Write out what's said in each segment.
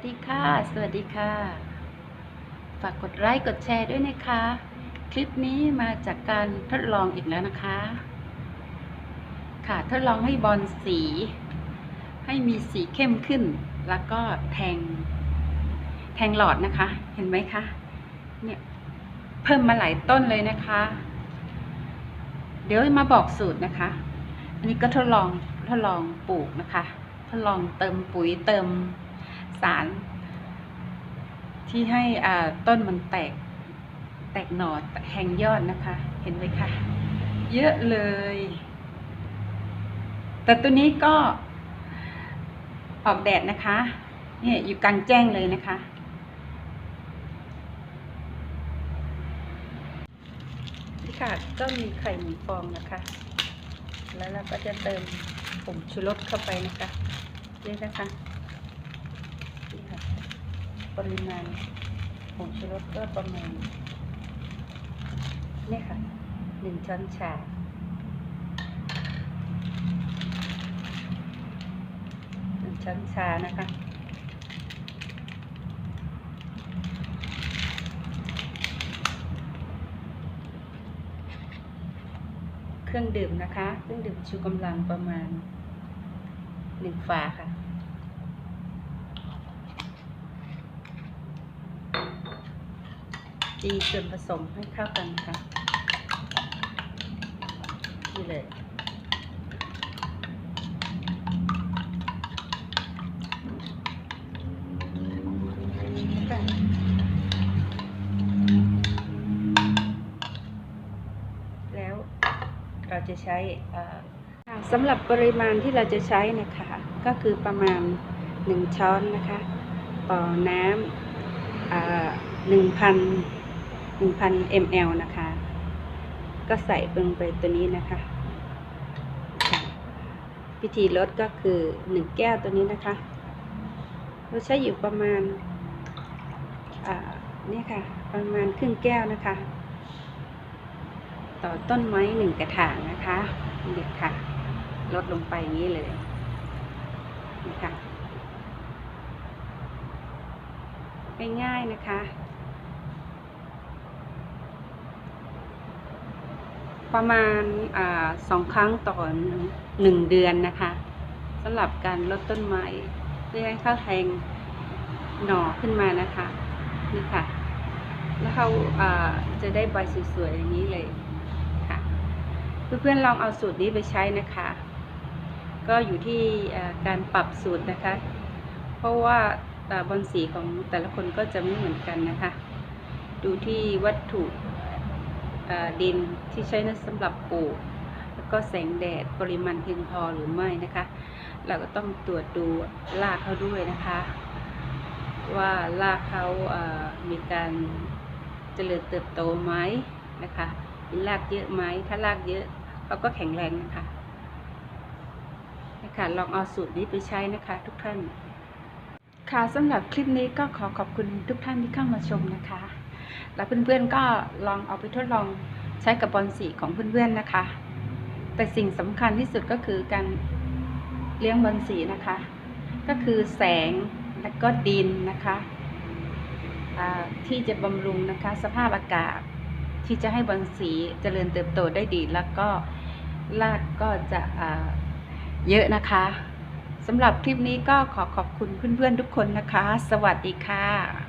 วัสดีค่ะ สวัสดีค่ะ ฝากกดไลค์กดแชร์ด้วยนะคะ คลิปนี้มาจากการทดลองอีกแล้วนะคะ ค่ะทดลองให้บอลสี ให้มีสีเข้มขึ้น แล้วก็แทง แทงหลอดนะคะ เห็นไหมคะ เนี่ยเพิ่มมาหลายต้นเลยนะคะ เดี๋ยวมาบอกสูตรนะคะ อันนี้ก็ทดลองทดลองปลูกนะคะ ทดลองเติมปุ๋ยเติม สาร ที่ให้อ่าต้นมันแตก แตกหน่อแหงยอดนะคะ เห็นไหมคะ เยอะเลย แต่ตัวนี้ก็ออกแดดนะคะ เนี่ยอยู่กลางแจ้งเลยนะคะ นี่ค่ะก็มีไข่หนึ่งฟองนะคะ แล้วเราก็จะเติมผงชูรสเข้าไปนะคะนี่นะคะ ปริมาณผงชูรสก็ประมาณนี่ค่ะหนึ่งช้อนชาหนึ่งช้อนชานะคะเครื่องดื่มนะคะ เครื่องดื่มชูกำลังประมาณหนึ่งฝาค่ะ ตีส่วนผสมให้เข้ากันค่ะนี่เลยแล้วเราจะใช้สำหรับปริมาณที่เราจะใช้นะคะ ก็คือประมาณ 1 ช้อนนะคะ ต่อน้ำหนึ่งพัน หนึ่งพันมลนะคะ ก็ใส่ลงไปตัวนี้นะคะค่ะวิธีลดก็คือ 1 แก้วตัวนี้นะคะ เราใช้อยู่ประมาณนี่ค่ะ ประมาณครึ่งแก้วนะคะ ต่อต้นไม้หนึ่งกระถางนะคะนี่ค่ะ ลดลงไปอย่างนี้เลยนี่ค่ะง่ายๆนะคะ ประมาณอาสองครั้งต่อหนึ่งเดือนนะคะสำหรับการลดต้นไม้เพื่อให้เข้าแทงหน่อขึ้นมานะคะนี่ค่ะ แล้วเขาาจะได้ใบสวยๆอย่างนี้เลยค่ะเพื่อนๆลองเอาสูตรนี้ไปใช้นะคะ ก็อยู่ที่การปรับสูตรนะคะ เพราะว่าเอ่อบอลสีของแต่ละคนก็จะไม่เหมือนกันนะคะ ดูที่วัตถุ ดินที่ใช้สำหรับปลูก แล้วก็แสงแดดปริมาณเพียงพอหรือไม่นะคะ เราก็ต้องตรวจดูรากเขาด้วยนะคะ ว่ารากเขาเอ่อมีการเจริญเติบโตไหมนะคะมีรากเยอะไหมถ้ารากเยอะเขาก็แข็งแรงนะคะนะคะลองเอาสูตรนี้ไปใช้นะคะ ทุกท่านค่ะสำหรับคลิปนี้ก็ขอขอบคุณทุกท่านที่เข้ามาชมนะคะ แล้วเพื่อนๆก็ลองเอาไปทดลองใช้กับบอลสีของเพื่อนๆนะคะ แต่สิ่งสำคัญที่สุดก็คือการเลี้ยงบอลสีนะคะ ก็คือแสงและก็ดินนะคะที่จะบำรุงนะคะสภาพอากาศที่จะให้บอลสีเจริญเติบโตได้ดีแล้วก็รากก็จะเยอะนะคะสำหรับคลิปนี้ก็ขอขอบคุณเพื่อนๆทุกคนนะคะ สวัสดีค่ะ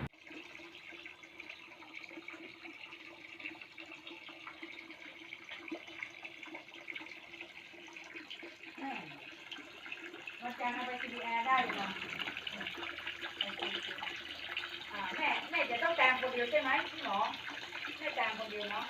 จ้งเอาไปซีดีแอร์ได้เหรออ่าแม่แม่จะต้องแจงคนเดียวใช่ไหมพี่หมอแม่แจงคนเดียวเนาะ